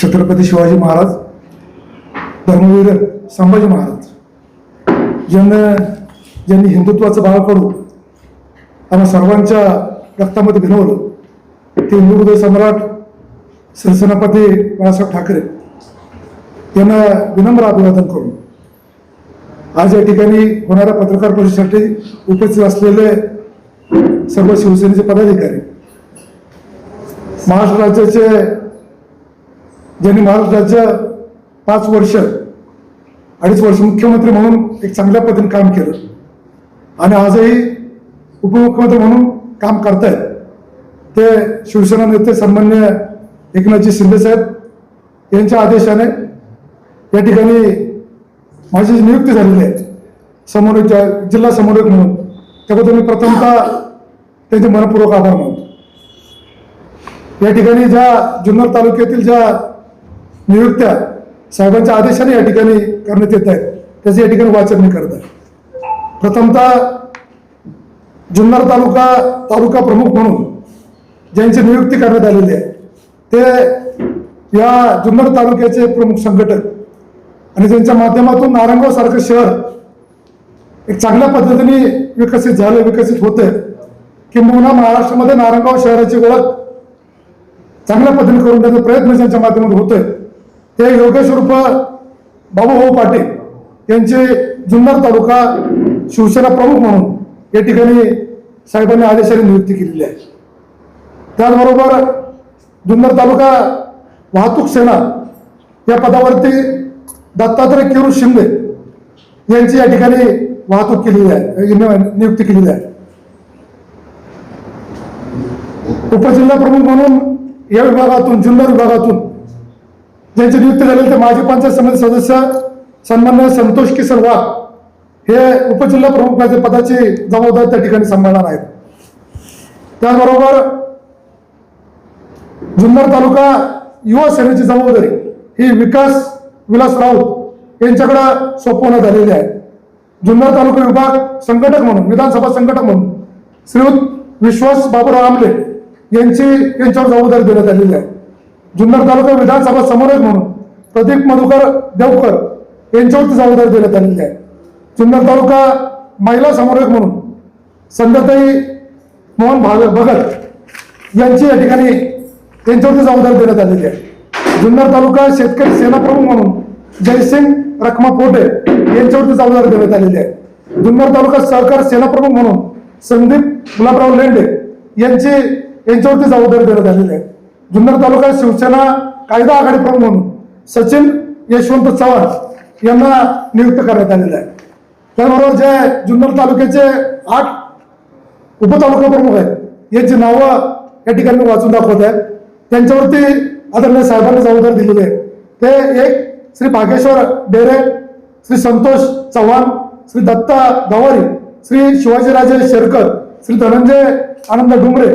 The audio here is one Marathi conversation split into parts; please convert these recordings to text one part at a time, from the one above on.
छत्रपती शिवाजी महाराज धर्मवीर संभाजी महाराज. ज्यांना ज्यांनी हिंदुत्वाचं बाळ करून आम्हा सर्वांच्या रक्तामध्ये भिनवलं ते हिंदू हृदय सम्राट शिवसेनापती बाळासाहेब ठाकरे यांना विनम्र अभिवादन करून आज या ठिकाणी होणाऱ्या पत्रकार परिषदेसाठी उपस्थित असलेले सर्व शिवसेनेचे पदाधिकारी महाराष्ट्र राज्याचे ज्यांनी महाराष्ट्र राज्य पाच वर्ष अडीच वर्ष मुख्यमंत्री म्हणून एक चांगल्या पद्धतीने काम केलं. आणि आजही उपमुख्यमंत्री म्हणून काम करतायत. ते शिवसेना नेते सन्मान्य एकनाथजी शिंदे साहेब यांच्या आदेशाने या ठिकाणी माझी जी नियुक्ती झालेली आहे समन्वयक जिल्हा समन्वयक म्हणून त्याबद्दल मी प्रथमतः त्यांचे मनपूर्वक आभार मानतो. या ठिकाणी ज्या जुन्नर तालुक्यातील ज्या नियुक्त्या साहेबांच्या आदेशाने या ठिकाणी करण्यात येत आहेत. त्याचे या ठिकाणी वाचन मी करत आहे प्रथमतः जुन्नर तालुका तालुका प्रमुख म्हणून ज्यांची नियुक्ती करण्यात आलेली आहे ते या जुन्नर तालुक्याचे प्रमुख संघटक आणि त्यांच्या माध्यमातून नारायणगाव सारखं शहर एक चांगल्या पद्धतीने विकसित झालं विकसित होतंय किंबहुना महाराष्ट्रामध्ये नारायणगाव शहराची ओळख चांगल्या पद्धतीने करून देण्याचा प्रयत्न त्यांच्या माध्यमातून होतोय. ते योगेश रूप बाबूभाऊ पाटील यांचे जुन्नर तालुका शिवसेना प्रमुख म्हणून या ठिकाणी साहेबांनी आदेशाने नियुक्ती केलेली आहे. त्याचबरोबर जुन्नर तालुका वाहतूक सेना या पदावरती दत्तात्रय किरू शिंदे यांची या ठिकाणी वाहतूक केलेली आहे नियुक्ती केलेली आहे. उपजिल्हा प्रमुख म्हणून या विभागातून जुन्नर विभागातून ज्यांचे नियुक्ती झालेली ते माजी पंचायत समिती सदस्य सन्मान्य संतोष किसन वाघ हे उपजिल्हा प्रमुख पदाची जबाबदारी त्या ठिकाणी सांभाळणार आहेत. त्याचबरोबर जुन्नर तालुका युवा सेनेची जबाबदारी ही विकास विलास राऊत यांच्याकडे सोपवण्यात आलेली आहे. जुन्नर तालुका विभाग संघटक म्हणून विधानसभा संघटक म्हणून श्रीयुत विश्वास बाबूराव आमले यांची यांच्यावर जबाबदारी देण्यात आलेली आहे. जुन्नर तालुका विधानसभा समन्वयक म्हणून प्रदीप मधुकर देवकर यांच्यावरती जबाबदारी देण्यात आलेली आहे जुन्नर तालुका महिला समन्वयक म्हणून संध्याताई मोहन भाग भगत यांची या ठिकाणी त्यांच्यावरती जबाबदारी देण्यात आलेली आहे. जुन्नर तालुका शेतकरी सेनाप्रमुख म्हणून जयसिंग रखमा पोटे यांच्यावरती जबाबदारी देण्यात आलेली आहे. जुन्नर तालुका सहकार सेनाप्रमुख म्हणून संदीप गुलाबराव लेंडे यांची यांच्यावरती जबाबदारी देण्यात आलेली आहे. जुन्नर तालुका शिवसेना कायदा आघाडी प्रमुख म्हणून सचिन यशवंत चव्हाण यांना नियुक्त करण्यात आलेलं आहे. त्याबरोबर जे जुन्नर तालुक्याचे आठ उपतालुका प्रमुख आहेत यांची नावं या ठिकाणी वाचून दाखवत आहेत त्यांच्यावरती आदरणीय साहेबांनी जबाबदारी दिलेली आहे. ते एक श्री भागेश्वर डेरे श्री संतोष चव्हाण श्री दत्ता गवारी श्री शिवाजीराजे शेरकर श्री धनंजय आनंद डुंगरे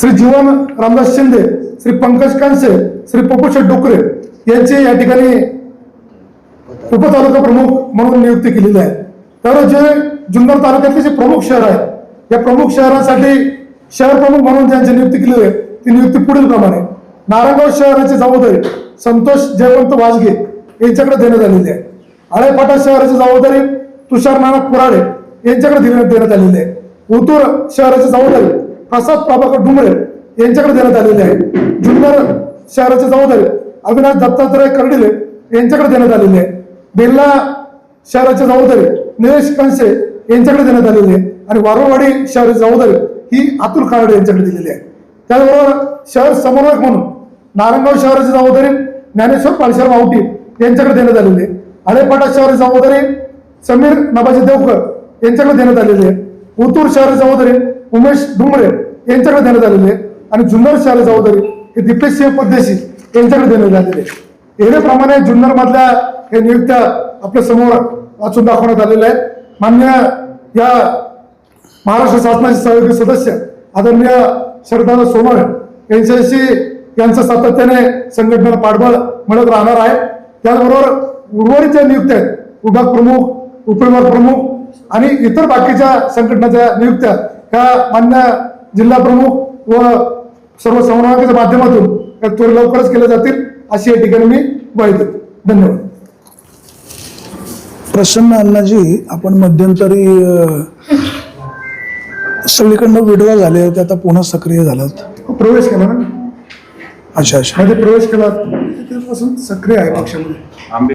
श्री जीवन रामदास शिंदे श्री पंकज कांसे श्री पपुष डुकरे यांची या ठिकाणी उपतालुका प्रमुख म्हणून नियुक्ती केलेली आहे. तर जे जुन्नर तालुक्यातले जे प्रमुख शहर आहे या प्रमुख शहरासाठी शहर प्रमुख म्हणून ज्यांची नियुक्ती केली आहे. ती नियुक्ती पुढील प्रमाणे. नारायणगाव शहराची जबाबदारी संतोष जयवंत वाजगे यांच्याकडे देण्यात आलेली आहे. आळेपाटा शहराची जबाबदारी तुषार नाना कुराडे यांच्याकडे देण्यात देण्यात आलेली आहे. उतूर शहराची जबाबदारी प्रसाद प्रभाकर डुंबरे यांच्याकडे देण्यात आलेले आहे. जुन्नर शहराचे जबाबदारी अविनाश दत्तात्रय कर्डिले यांच्याकडे देण्यात आलेले आहे. बेल्ला शहराची जबाबदारी निलेश कंसे यांच्याकडे देण्यात आलेली आहे. आणि वारवाडी शहराची जबाबदारी ही अतुल खाराडे यांच्याकडे दिलेली आहे. त्याचबरोबर शहर समन्वयक म्हणून नारायणगाव शहराची जबाबदारी ज्ञानेश्वर पालशर मावटी यांच्याकडे देण्यात आलेली आहे. आळेपाटा शहराची जबाबदारी समीर नबाजी देवकर यांच्याकडे देण्यात आलेली आहे. उतूर शहराची जबाबदारी उमेश डुमरे यांच्याकडे देण्यात आलेले आहे आणि जुन्नर शहराची जबाबदारी हे दीपेश सिंह परदेशी यांच्याकडे देण्यात आलेले आहे येण्याप्रमाणे जुन्नर मधल्या हे नियुक्त्या आपल्यासमोर वाचून दाखवण्यात आलेल्या आहेत. मान्य या महाराष्ट्र शासनाचे सहयोगी सदस्य आदरणीय शरदादा सोनवणे यांच्याशी यांचं सातत्याने संघटनेला पाठबळ मिळत राहणार आहे. त्याचबरोबर उर्वरित ज्या नियुक्त्या आहेत विभाग प्रमुख उपविभाग प्रमुख आणि इतर बाकीच्या संघटनाच्या नियुक्त्या ह्या मान्य जिल्हा प्रमुख व सर्व समन्वयकाच्या माध्यमातून त्वर लवकरच केल्या जातील अशी या ठिकाणी मी ग्वाही देतो. धन्यवाद. प्रसन्न अण्णाजी आपण मध्यंतरी सगळीकडनं विडवा झाले होते आता पुन्हा सक्रिय झालात. प्रवेश केला ना? अच्छा अच्छा. मध्ये प्रवेश केला. सक्रिय आहे पक्षामध्ये.